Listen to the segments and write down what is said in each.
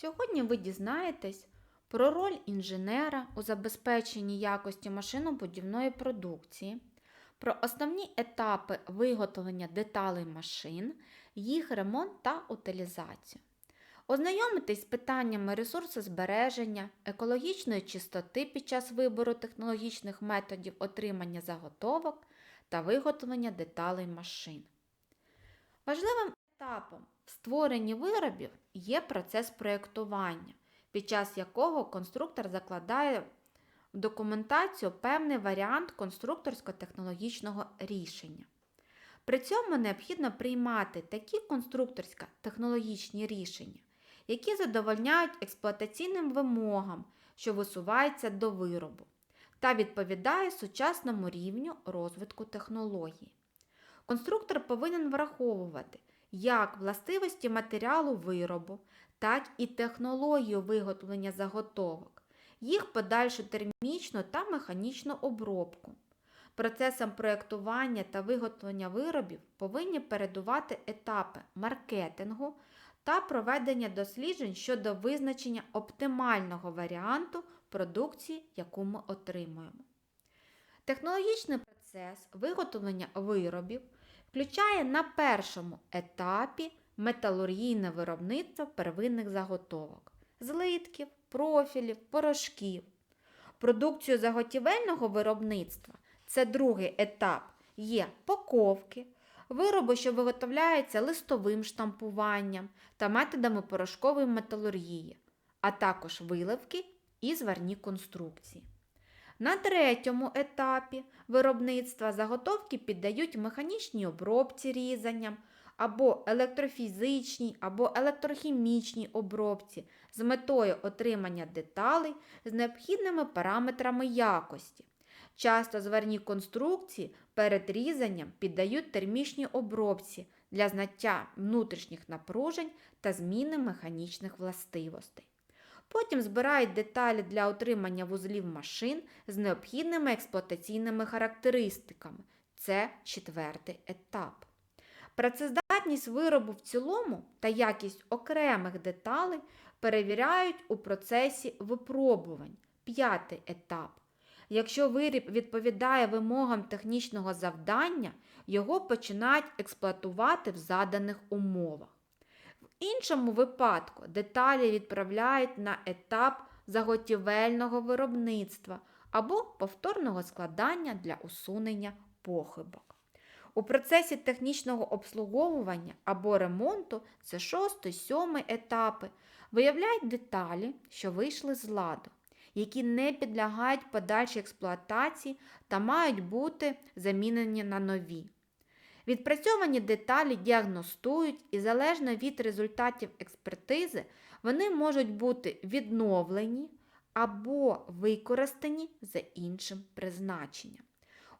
Сьогодні ви дізнаєтесь про роль інженера у забезпеченні якості машинобудівної продукції, про основні етапи виготовлення деталей машин, їх ремонт та утилізацію. Ознайомитесь з питаннями ресурсозбереження, екологічної чистоти під час вибору технологічних методів отримання заготовок та виготовлення деталей машин. Важливим етапом створенні виробів є процес проєктування, під час якого конструктор закладає в документацію певний варіант конструкторсько-технологічного рішення. При цьому необхідно приймати такі конструкторсько-технологічні рішення, які задовольняють експлуатаційним вимогам, що висуваються до виробу, та відповідає сучасному рівню розвитку технологій. Конструктор повинен враховувати як властивості матеріалу виробу, так і технологію виготовлення заготовок, їх подальшу термічну та механічну обробку. Процесам проєктування та виготовлення виробів повинні передувати етапи маркетингу та проведення досліджень щодо визначення оптимального варіанту продукції, яку ми отримуємо. Технологічний процес виготовлення виробів включає на першому етапі металургійне виробництво первинних заготовок, злитків, профілів, порошків. Продукцію заготівельного виробництва це другий етап є паковки, вироби, що виготовляються листовим штампуванням та методами порошкової металургії, а також виливки і зварні конструкції. На третьому етапі виробництва заготовки піддають механічній обробці різанням або електрофізичній або електрохімічній обробці з метою отримання деталей з необхідними параметрами якості. Часто зварні конструкції перед різанням піддають термічній обробці для знаття внутрішніх напружень та зміни механічних властивостей. Потім збирають деталі для отримання вузлів машин з необхідними експлуатаційними характеристиками. Це четвертий етап. Працездатність виробу в цілому та якість окремих деталей перевіряють у процесі випробувань. П'ятий етап. Якщо виріб відповідає вимогам технічного завдання, його починають експлуатувати в заданих умовах. Іншому випадку деталі відправляють на етап заготівельного виробництва або повторного складання для усунення похибок. У процесі технічного обслуговування або ремонту це 6-7 етапи виявляють деталі, що вийшли з ладу, які не підлягають подальшій експлуатації та мають бути замінені на нові. Відпрацьовані деталі діагностують і залежно від результатів експертизи, вони можуть бути відновлені або використані за іншим призначенням.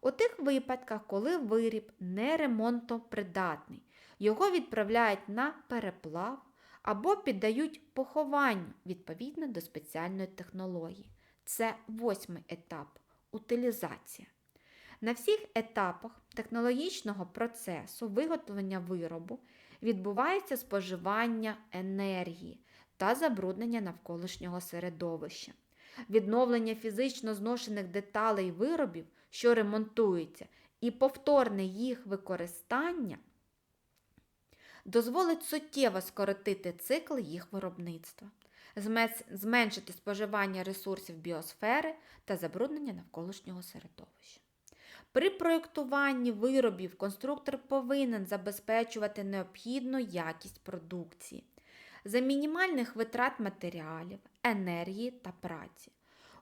У тих випадках, коли виріб не ремонтопридатний, його відправляють на переплав або піддають похованню відповідно до спеціальної технології. Це восьмий етап утилізація. На всіх етапах технологічного процесу виготовлення виробу відбувається споживання енергії та забруднення навколишнього середовища. Відновлення фізично зношених деталей виробів, що ремонтуються, і повторне їх використання дозволить суттєво скоротити цикл їх виробництва, зменшити споживання ресурсів біосфери та забруднення навколишнього середовища. При проєктуванні виробів конструктор повинен забезпечувати необхідну якість продукції за мінімальних витрат матеріалів, енергії та праці.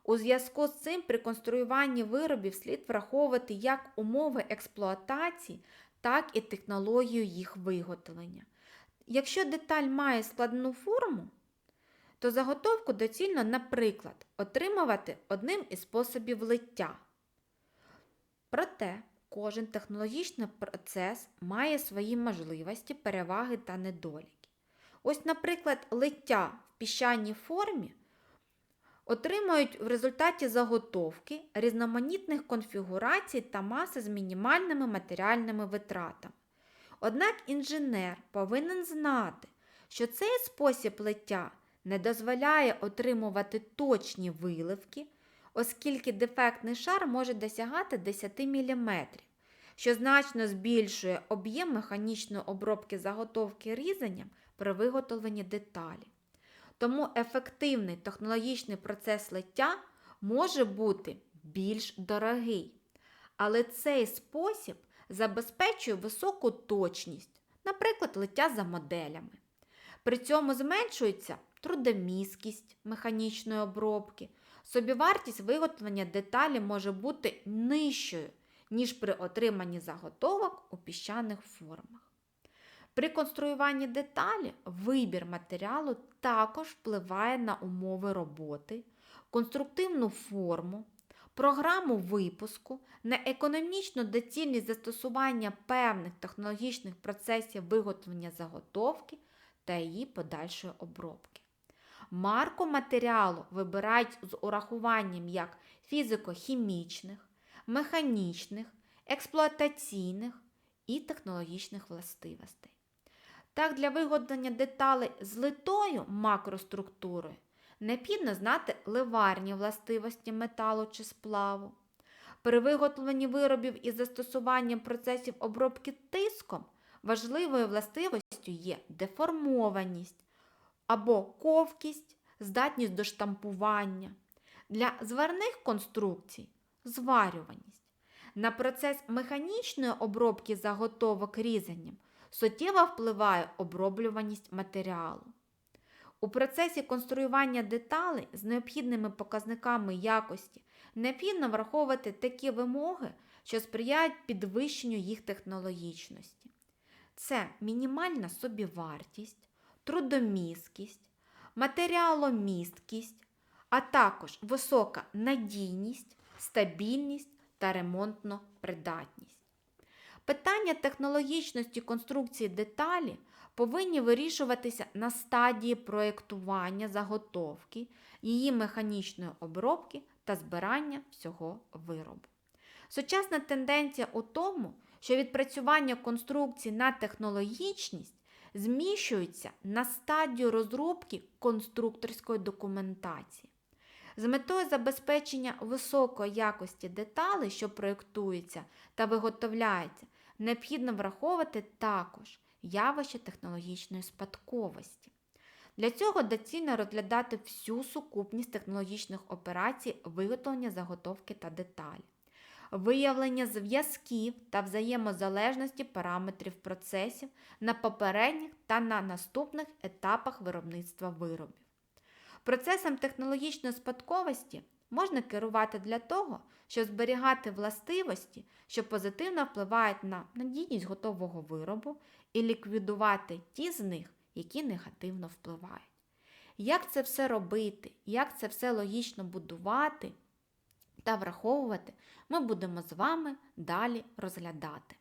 У зв'язку з цим при конструюванні виробів слід враховувати як умови експлуатації, так і технологію їх виготовлення. Якщо деталь має складну форму, то заготовку доцільно, наприклад, отримувати одним із способів лиття. Проте кожен технологічний процес має свої можливості, переваги та недоліки. Ось, наприклад, лиття в піщаній формі отримують в результаті заготовки різноманітних конфігурацій та маси з мінімальними матеріальними витратами. Однак інженер повинен знати, що цей спосіб лиття не дозволяє отримувати точні виливки, оскільки дефектний шар може досягати 10 мм, що значно збільшує об'єм механічної обробки заготовки різанням при виготовленні деталі. Тому ефективний технологічний процес лиття може бути більш дорогий. Але цей спосіб забезпечує високу точність, наприклад, лиття за моделями. При цьому зменшується трудомісткість механічної обробки, собівартість виготовлення деталі може бути нижчою, ніж при отриманні заготовок у піщаних формах. При конструюванні деталі вибір матеріалу також впливає на умови роботи, конструктивну форму, програму випуску, на економічну доцільність застосування певних технологічних процесів виготовлення заготовки та її подальшої обробки. Марку матеріалу вибирають з урахуванням як фізико-хімічних, механічних, експлуатаційних і технологічних властивостей. Так, для виготовлення деталей з литою макроструктурою необхідно знати ливарні властивості металу чи сплаву. При виготовленні виробів із застосуванням процесів обробки тиском важливою властивостю є деформованість або ковкість, здатність до штампування. Для зварних конструкцій зварюваність. На процес механічної обробки заготовок різанням суттєво впливає оброблюваність матеріалу. У процесі конструювання деталей з необхідними показниками якості необхідно враховувати такі вимоги, що сприяють підвищенню їх технологічності. Це мінімальна собівартість, трудомісткість, матеріаломісткість, а також висока надійність, стабільність та ремонтна придатність. Питання технологічності конструкції деталі повинні вирішуватися на стадії проєктування заготовки, її механічної обробки та збирання всього виробу. Сучасна тенденція у тому, що відпрацювання конструкції на технологічність зміщується на стадію розробки конструкторської документації. З метою забезпечення високої якості деталей, що проєктуються та виготовляються, необхідно враховувати також явище технологічної спадковості. Для цього доцільно розглядати всю сукупність технологічних операцій виготовлення заготовки та деталі, виявлення зв'язків та взаємозалежності параметрів процесів на попередніх та на наступних етапах виробництва виробів. Процесом технологічної спадковості можна керувати для того, щоб зберігати властивості, що позитивно впливають на надійність готового виробу, і ліквідувати ті з них, які негативно впливають. Як це все робити, як це все логічно будувати та враховувати, ми будемо з вами далі розглядати.